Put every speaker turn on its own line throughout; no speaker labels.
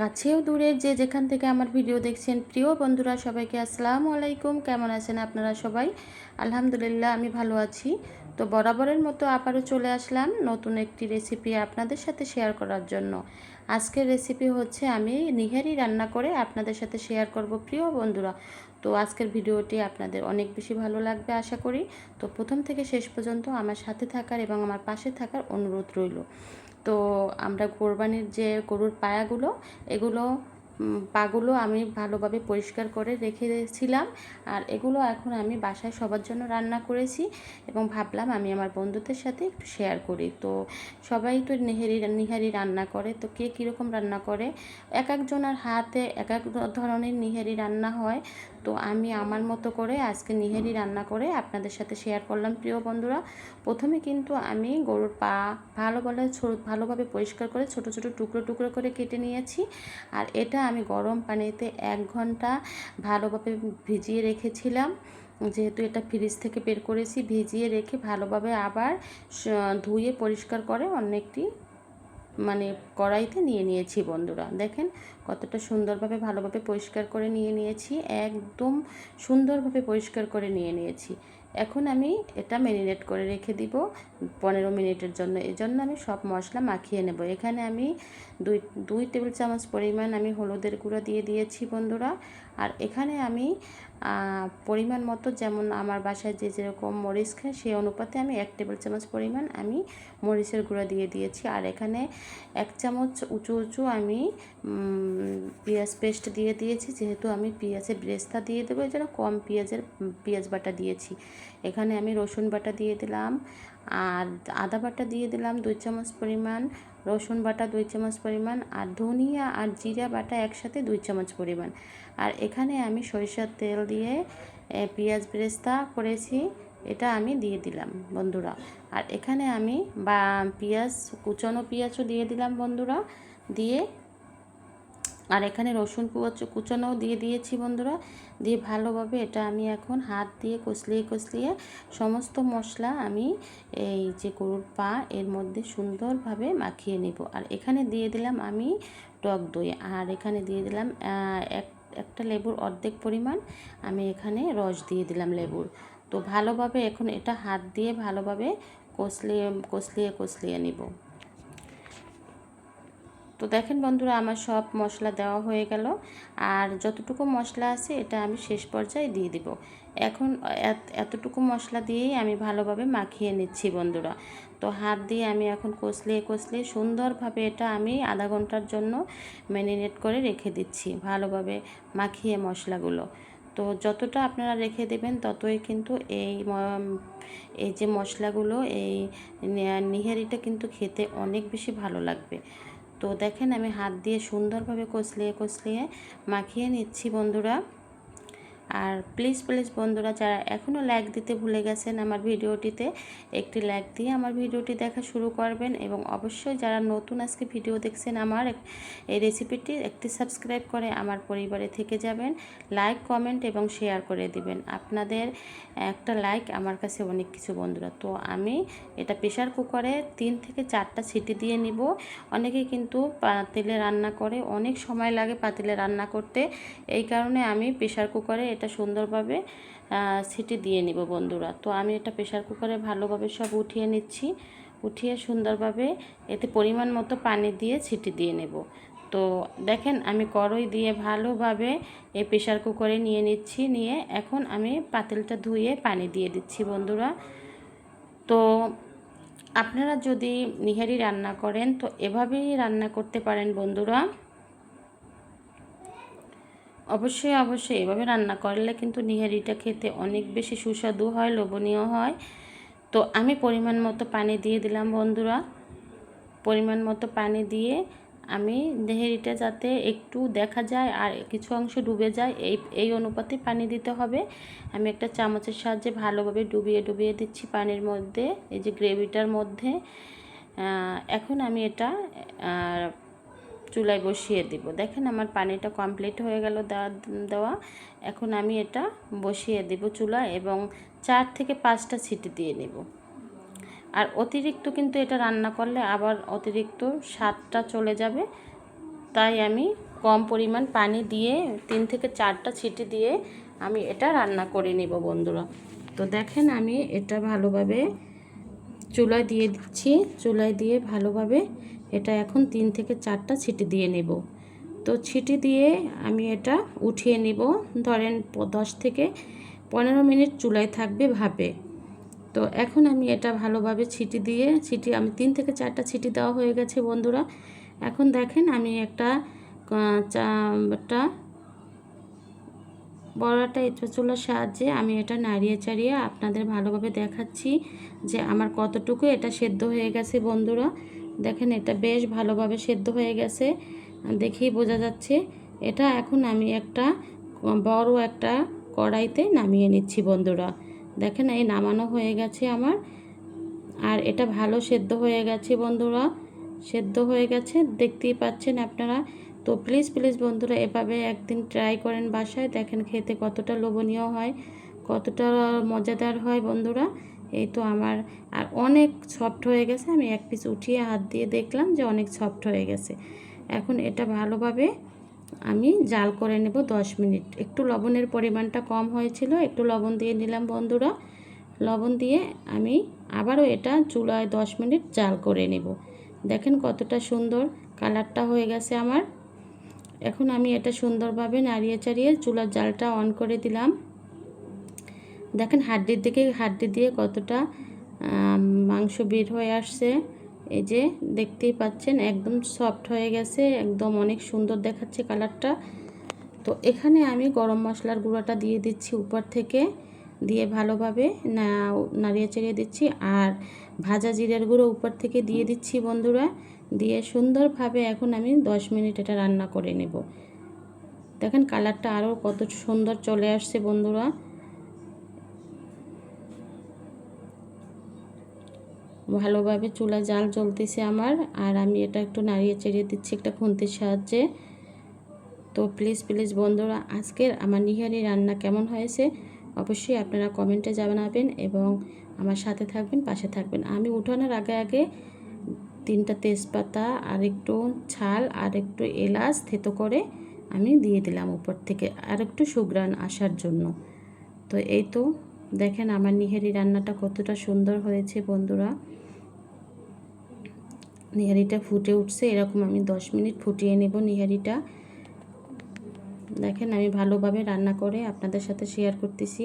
কাছেও দূরের যে যেখান থেকে আমার ভিডিও দেখছেন, প্রিয় বন্ধুরা, সবাইকে আসসালামু আলাইকুম। কেমন আছেন আপনারা সবাই? আলহামদুলিল্লাহ, আমি ভালো আছি। তো বরাবরের মতো আবারও চলে আসলাম নতুন একটি রেসিপি আপনাদের সাথে শেয়ার করার জন্য। আজকের রেসিপি হচ্ছে, আমি নিহারি রান্না করে আপনাদের সাথে শেয়ার করব, প্রিয় বন্ধুরা। তো আজকের ভিডিওটি আপনাদের অনেক বেশি ভালো লাগবে আশা করি। তো প্রথম থেকে শেষ পর্যন্ত আমার সাথে থাকার এবং আমার পাশে থাকার অনুরোধ রইল। তো আমরা কোরবানির যে গরুর পায়াগুলো এগুলো পাগুলো আমি ভালোভাবে পরিষ্কার করে রেখেছিলাম। আর এগুলো এখন আমি বাসায় সবার জন্য রান্না করেছি এবং ভাবলাম আমি আমার বন্ধুদের সাথে একটু শেয়ার করি। তো সবাই তো নেহেরি, নিহারি রান্না করে, তো কে কীরকম রান্না করে? এক একজনের হাতে এক এক ধরনের নিহারি রান্না হয়। তো আমি আমার মতো করে আজকে নিহারি রান্না করে আপনাদের সাথে শেয়ার করলাম প্রিয় বন্ধুরা। প্রথমে কিন্তু আমি গরুর পা ভালোভাবে ভালোভাবে পরিষ্কার করে ছোট ছোট টুকরো টুকরো করে কেটে নিয়েছি। আর এটা আমি গরম পানিতে এক ঘণ্টা ভালোভাবে ভিজিয়ে রেখেছিলাম। যেহেতু এটা ফ্রিজ থেকে বের করেছি, ভিজিয়ে রেখে ভালোভাবে আবার ধুয়ে পরিষ্কার করে অনেকটি মানে কড়াইতে নিয়ে নিয়েছি বন্ধুরা। দেখেন কতটা সুন্দরভাবে ভালোভাবে পরিষ্কার করে নিয়ে নিয়েছি, একদম সুন্দরভাবে পরিষ্কার করে নিয়ে নিয়েছি। এখন আমি এটা ম্যারিনেট করে রেখে দিব পনেরো মিনিটের জন্য। এই জন্য আমি সব মশলা মাখিয়ে নেব। এখানে আমি দুই দুই টেবিল চামচ পরিমাণ আমি হলুদের গুঁড়ো দিয়ে দিয়েছি বন্ধুরা। আর এখানে আমি পরিমাণ মতো যেমন আমার বাসায় যে যেরকম মরিচ খায় সেই অনুপাতে আমি এক টেবিল চামচ পরিমাণ আমি মরিচের গুঁড়া দিয়ে দিয়েছি। আর এখানে এক চামচ উঁচু উঁচু আমি পেঁয়াজ পেস্ট দিয়ে দিয়েছি। যেহেতু আমি পেঁয়াজের ব্রেস্তা দিয়ে দেবো এই জন্য কম পেঁয়াজের, পেঁয়াজ বাটা দিয়েছি। এখানে আমি রসুন বাটা দিয়ে দিলাম। আর আদা বাটা দিয়ে দিলাম দুই চামচ পরিমাণ, রসুন বাটা দুই চামচ পরিমাণ আর ধনিয়া আর জিরা বাটা একসাথে দুই চামচ পরিমাণ। আর এখানে আমি সরিষার তেল দিয়ে পেঁয়াজ ব্রেস্তা করেছি, এটা আমি দিয়ে দিলাম বন্ধুরা। আর এখানে আমি বা, পেঁয়াজ কুচানো পেঁয়াজও দিয়ে দিলাম বন্ধুরা, দিয়ে আর এখানে রসুন কুচো, কুচানোও দিয়ে দিয়েছি বন্ধুরা। দিয়ে ভালোভাবে এটা আমি এখন হাত দিয়ে কষলিয়ে কষলিয়ে সমস্ত মশলা আমি এই যে গরুর পা, এর মধ্যে সুন্দরভাবে মাখিয়ে নেব। আর এখানে দিয়ে দিলাম আমি টক দই। আর এখানে দিয়ে দিলাম এক, একটা লেবুর অর্ধেক পরিমাণ আমি এখানে রস দিয়ে দিলাম লেবুর। তো ভালোভাবে এখন এটা হাত দিয়ে ভালোভাবে কষলিয়ে কষলিয়ে কষলিয়ে নিব। তো দেখেন বন্ধুরা, আমার সব মশলা দেওয়া হয়ে গেল। আর যতটুকু মশলা আছে, এটা আমি শেষ পর্যায়ে দিয়ে দিব। এখন এত- এতটুকু মশলা দিয়েই আমি ভালোভাবে মাখিয়ে নিচ্ছি বন্ধুরা। তো হাত দিয়ে আমি এখন কষলিয়ে কষলিয়ে সুন্দরভাবে এটা আমি আধা ঘণ্টার জন্য ম্যারিনেট করে রেখে দিচ্ছি ভালোভাবে মাখিয়ে মশলাগুলো। তো যতটা আপনারা রেখে দেবেন, ততই কিন্তু এই এই যে মশলাগুলো, এই নিহারিটা কিন্তু খেতে অনেক বেশি ভালো লাগবে। তো দেখেন আমি হাত দিয়ে সুন্দরভাবে কষলিয়ে কষলিয়ে মাখিয়ে নিচ্ছি বন্ধুরা। আর প্লিজ প্লিজ বন্ধুরা, যারা এখনও লাইক দিতে ভুলে গেছেন আমার ভিডিওটিতে, একটি লাইক দিয়ে আমার ভিডিওটি দেখা শুরু করবেন এবং অবশ্যই যারা নতুন আজকে ভিডিও দেখছেন আমার, এই রেসিপিটি একটি সাবস্ক্রাইব করে আমার পরিবারে থেকে যাবেন, লাইক, কমেন্ট এবং শেয়ার করে দিবেন। আপনাদের একটা লাইক আমার কাছে অনেক কিছু বন্ধুরা। তো আমি এটা প্রেশার কুকারে তিন থেকে চারটা সিটি দিয়ে নিব। অনেকে কিন্তু পাতিলে রান্না করে, অনেক সময় লাগে পাতিলে রান্না করতে। এই কারণে আমি প্রেশার কুকারে এটা সুন্দরভাবে সিটি দিয়ে নিব বন্ধুরা। তো আমি এটা প্রেশার কুকারে ভালোভাবে সব উঠিয়ে নিচ্ছি। উঠিয়ে সুন্দরভাবে এতে পরিমাণ মতো পানি দিয়ে সিটি দিয়ে নেব। তো দেখেন আমি কড়াই দিয়ে ভালোভাবে এই প্রেশার কুকারে নিয়ে নিচ্ছি, নিয়ে এখন আমি পাতিলটা ধুয়ে পানি দিয়ে দিচ্ছি বন্ধুরা। তো আপনারা যদি নিহারি রান্না করেন, তো এভাবেই রান্না করতে পারেন বন্ধুরা। অবশ্যই অবশ্যই। এভাবে রান্না করলে কিন্তু নিহারিটা খেতে অনেক বেশি সুস্বাদু হয়, লোভনীয় হয়। তো আমি পরিমাণ মতো পানি দিয়ে দিলাম বন্ধুরা। পরিমাণ মতো পানি দিয়ে আমি নেহেরিটা যাতে একটু দেখা যায় আর কিছু অংশ ডুবে যায়, এই এই অনুপাতে পানি দিতে হবে। আমি একটা চামচের সাহায্যে ভালোভাবে ডুবিয়ে ডুবিয়ে দিচ্ছি পানির মধ্যে, এই যে গ্রেভিটার মধ্যে। এখন আমি এটা চুলায় বসিয়ে দিব। দেখেন আমার পানিটা কমপ্লিট হয়ে গেল দেওয়া এখন আমি এটা বসিয়ে দেব চুলায় এবং চার থেকে পাঁচটা সিটি দিয়ে নেব। আর অতিরিক্ত কিন্তু এটা রান্না করলে আবার অতিরিক্ত স্বাদটা চলে যাবে। তাই আমি কম পরিমাণ পানি দিয়ে তিন থেকে চারটা ছিটি দিয়ে আমি এটা রান্না করে নিব বন্ধুরা। তো দেখেন আমি এটা ভালোভাবে চুলায় দিয়ে দিচ্ছি। চুলায় দিয়ে ভালোভাবে এটা এখন তিন থেকে চারটা ছিটি দিয়ে নেব। তো ছিটি দিয়ে আমি এটা উঠিয়ে নিব। ধরেন দশ থেকে পনেরো মিনিট চুলায় থাকবে ভাপে। তো এখন আমি এটা ভালোভাবে ছিটি দিয়ে, ছিটি আমি তিন থেকে চারটা ছিটি দেওয়া হয়ে গেছে বন্ধুরা। এখন দেখেন আমি একটা চাটা বড়াটা চুলার সাহায্যে আমি এটা নাড়িয়ে চাড়িয়ে আপনাদের ভালোভাবে দেখাচ্ছি যে আমার কতটুকু এটা সেদ্ধ হয়ে গেছে বন্ধুরা। দেখেন, এটা বেশ ভালোভাবে সেদ্ধ হয়ে গেছে। দেখেই বোঝা যাচ্ছে, এটা এখন আমি একটা বড় একটা কড়াইতে নামিয়ে নিচ্ছি বন্ধুরা। দেখেন, এই নামানো হয়ে গেছে আমার। আর এটা ভালো সেদ্ধ হয়ে গেছে বন্ধুরা, সেদ্ধ হয়ে গেছে। দেখতেই পাচ্ছেন আপনারা? তো প্লিজ প্লিজ বন্ধুরা, এভাবে একদিন ট্রাই করেন বাসায়। দেখেন খেতে কতটা লোভনীয় হয়, কতটা মজাদার হয় বন্ধুরা। এই তো আমার আর অনেক সফট হয়ে গেছে। আমি এক পিস উঠিয়ে হাত দিয়ে দেখলাম যে অনেক সফট হয়ে গেছে। এখন এটা ভালোভাবে আমি জাল করে নেব দশ মিনিট। একটু লবণের পরিমাণটা কম হয়েছিল, একটু লবণ দিয়ে নিলাম বন্ধুরা। লবণ দিয়ে আমি আবারও এটা চুলায় দশ মিনিট জাল করে নেব। দেখেন কতটা সুন্দর কালারটা হয়ে গেছে আমার। এখন আমি এটা সুন্দরভাবে নাড়িয়ে চাড়িয়ে চুলার জালটা অন করে দিলাম। দেখেন হাড্ডির দিকে, হাড্ডি দিয়ে কতটা মাংস বের হয়ে আসছে। এই যে দেখতেই পাচ্ছেন, একদম সফট হয়ে গেছে, একদম অনেক সুন্দর দেখাচ্ছে কালারটা। তো এখানে আমি গরম মশলার গুঁড়াটা দিয়ে দিচ্ছি উপর থেকে, দিয়ে ভালোভাবে নাড়িয়ে চাড়িয়ে দিচ্ছি। আর ভাজা জিরের গুঁড়ো উপর থেকে দিয়ে দিচ্ছি বন্ধুরা, দিয়ে সুন্দরভাবে এখন আমি 10 মিনিট এটা রান্না করে নেব। দেখেন কালারটা আরও কত সুন্দর চলে আসছে বন্ধুরা। ভালোভাবে চুলা জাল জ্বলতেছে আমার। আর আমি এটা একটু নাড়িয়ে চেড়িয়ে দিচ্ছি একটা খুন্তির সাহায্যে। তো প্লিজ প্লিজ বন্ধুরা, আজকের আমার নিহারি রান্না কেমন হয়েছে অবশ্যই আপনারা কমেন্টে জানাবেন এবং আমার সাথে থাকবেন, পাশে থাকবেন। আমি উঠানোর আগে আগে তিনটা তেজপাতা, আর একটু ছাল, আর একটু এলাচ থেতো করে আমি দিয়ে দিলাম উপর থেকে আর একটু সুগ্রান আসার জন্য। তো এই তো দেখেন আমার নিহারি রান্নাটা কতটা সুন্দর হয়েছে বন্ধুরা। নিহারিটা ফুটে উঠছে, এরকম আমি দশ মিনিট ফুটিয়ে নেব নিহারিটা। দেখেন আমি ভালোভাবে রান্না করে আপনাদের সাথে শেয়ার করতেছি।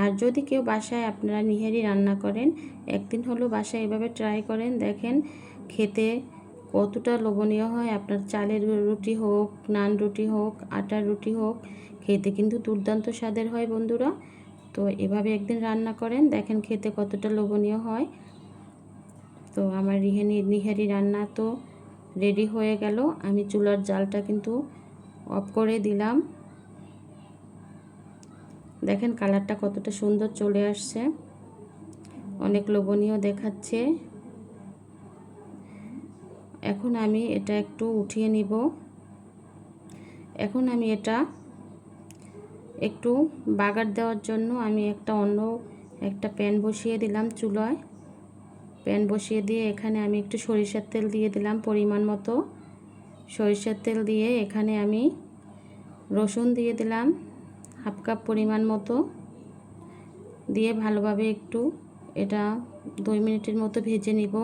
আর যদি কেউ বাসায় আপনারা নিহারি রান্না করেন, একদিন হলো বাসায় এভাবে ট্রাই করেন, দেখেন খেতে কতটা লোভনীয় হয়। আপনার চালের রুটি হোক, নান রুটি হোক, আটার রুটি হোক, খেতে কিন্তু দুর্দান্ত স্বাদের হয় বন্ধুরা। তো এভাবে একদিন রান্না করেন, দেখেন খেতে কতটা লোভনীয় হয়। তো আমার রিহানি, নিহারি রান্না তো রেডি হয়ে গেল। আমি চুলার জালটা কিন্তু অফ করে দিলাম। দেখেন কালারটা কতটা সুন্দর চলে আসছে। অনেক লোভনীয় দেখাচ্ছে। এখন আমি এটা একটু উঠিয়ে নিব। এখন আমি এটা একটু বাগার দেওয়ার জন্য আমি একটা অন্য একটা প্যান বসিয়ে দিলাম চুলায়। প্যান বসিয়ে দিয়ে এখানে আমি একটু সরিষার তেল দিয়ে দিলাম পরিমাণ মতো। সরিষার তেল দিয়ে এখানে আমি রসুন দিয়ে দিলাম হাফ কাপ পরিমাণ মতো। দিয়ে ভালোভাবে একটু এটা দুই মিনিটের মতো ভেজে নিব।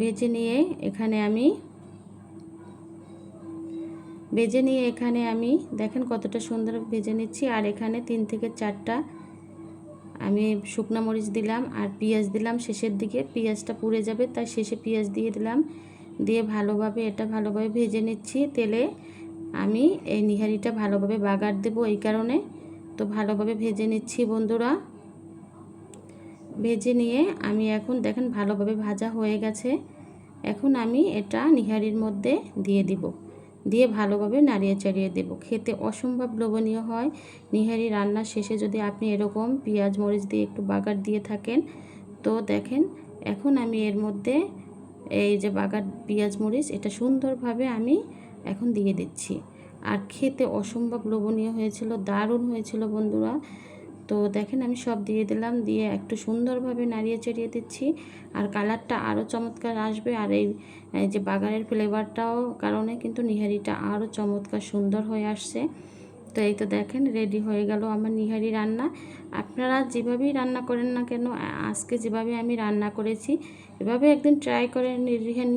ভেজে নিয়ে এখানে আমি ভেজে নিয়ে এখানে আমি দেখেন কতটা সুন্দর ভেজে নিচ্ছি। আর এখানে তিন থেকে চারটা আমি শুকনা মরিচ দিলাম আর পেঁয়াজ দিলাম শেষের দিকে। পেঁয়াজটা পুড়ে যাবে, তাই শেষে পেঁয়াজ দিয়ে দিলাম। দিয়ে ভালোভাবে এটা ভালোভাবে ভেজে নিচ্ছি তেলে। আমি এই নিহারিটা ভালোভাবে বাগার দেব এই কারণে। তো ভালোভাবে ভেজে নিচ্ছি বন্ধুরা। ভেজে নিয়ে আমি এখন দেখেন ভালোভাবে ভাজা হয়ে গেছে। এখন আমি এটা নিহারির মধ্যে দিয়ে দিব। দিয়ে ভালোভাবে নাড়িয়ে চাড়িয়ে দেব। খেতে অসম্ভব লোভনীয় হয়। নিহারি রান্নার শেষে যদি আপনি এরকম পেঁয়াজ, মরিচ দিয়ে একটু বাগার দিয়ে থাকেন, তো দেখেন, এখন আমি এর মধ্যে এই যে বাগার, পেঁয়াজ, মরিচ, এটা সুন্দরভাবে আমি এখন দিয়ে দিচ্ছি। আর খেতে অসম্ভব লোভনীয় হয়েছিল, দারুণ হয়েছিল বন্ধুরা। তো দেখেন আমি সব দিয়ে দিলাম, দিয়ে একটু সুন্দরভাবে নাড়িয়ে চাড়িয়ে দিচ্ছি। আর কালারটা আরও চমৎকার আসবে। আর এই যে বাগানের ফ্লেভারটাও কারণে কিন্তু নিহারিটা আরও চমৎকার সুন্দর হয়ে আসছে। তো এই তো দেখেন, রেডি হয়ে গেল আমার নিহারি রান্না। আপনারা যেভাবেই রান্না করেন না কেন আজকে যেভাবে আমি রান্না করেছি, এভাবে একদিন ট্রাই করেন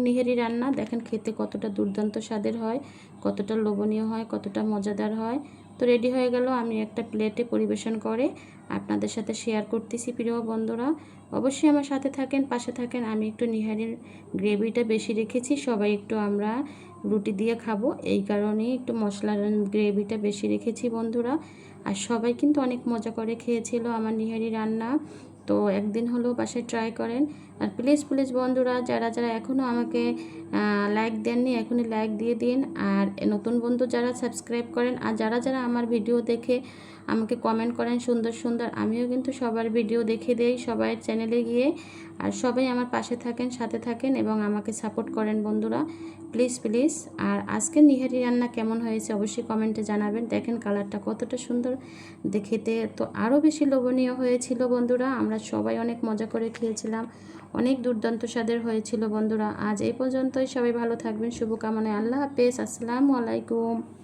নিহারি রান্না। দেখেন খেতে কতটা দুর্দান্ত স্বাদের হয়, কতটা লোভনীয় হয়, কতটা মজাদার হয়। তো রেডি হয়ে গেল। আমি একটা প্লেটে পরিবেশন করে আপনাদের সাথে শেয়ার করতেছি প্রিয় বন্ধুরা। অবশ্যই আমার সাথে থাকেন, পাশে থাকেন। আমি একটু নিহারির গ্রেভিটা বেশি রেখেছি। সবাই একটু আমরা রুটি দিয়ে খাব। এই কারণেই একটু মশলার গ্রেভিটা বেশি রেখেছি বন্ধুরা। আর সবাই কিন্তু অনেক মজা করে খেয়েছিল আমার নিহারি রান্না। তো একদিন হলেও পাশে ট্রাই করেন। আর প্লিজ প্লিজ বন্ধুরা, যারা যারা এখনও আমাকে লাইক দেননি, এখনই লাইক দিয়ে দিন। আর নতুন বন্ধু যারা সাবস্ক্রাইব করেন, আর যারা যারা আমার ভিডিও দেখে আমাকে কমেন্ট করেন সুন্দর সুন্দর, আমিও কিন্তু সবার ভিডিও দেখে দেই সবাই চ্যানেলে গিয়ে। আর সবাই আমার পাশে থাকেন, সাথে থাকেন এবং আমাকে সাপোর্ট করেন বন্ধুরা। Please please. আর আজকে নিহারি রান্না কেমন হয়েছে অবশ্যই কমেন্টে জানাবেন। দেখেন কালারটা কতটা সুন্দর। দেখেতে তো আরও বেশি লোভনীয় হয়েছিল বন্ধুরা। আমরা সবাই অনেক মজা করে খেয়েছিলাম। অনেক দুর্দান্ত স্বাদের হয়েছিল বন্ধুরা। আজ এই পর্যন্তই। সবাই ভালো থাকবেন। শুভকামনায়। আল্লাহ হাফেজ। আসসালামু আলাইকুম।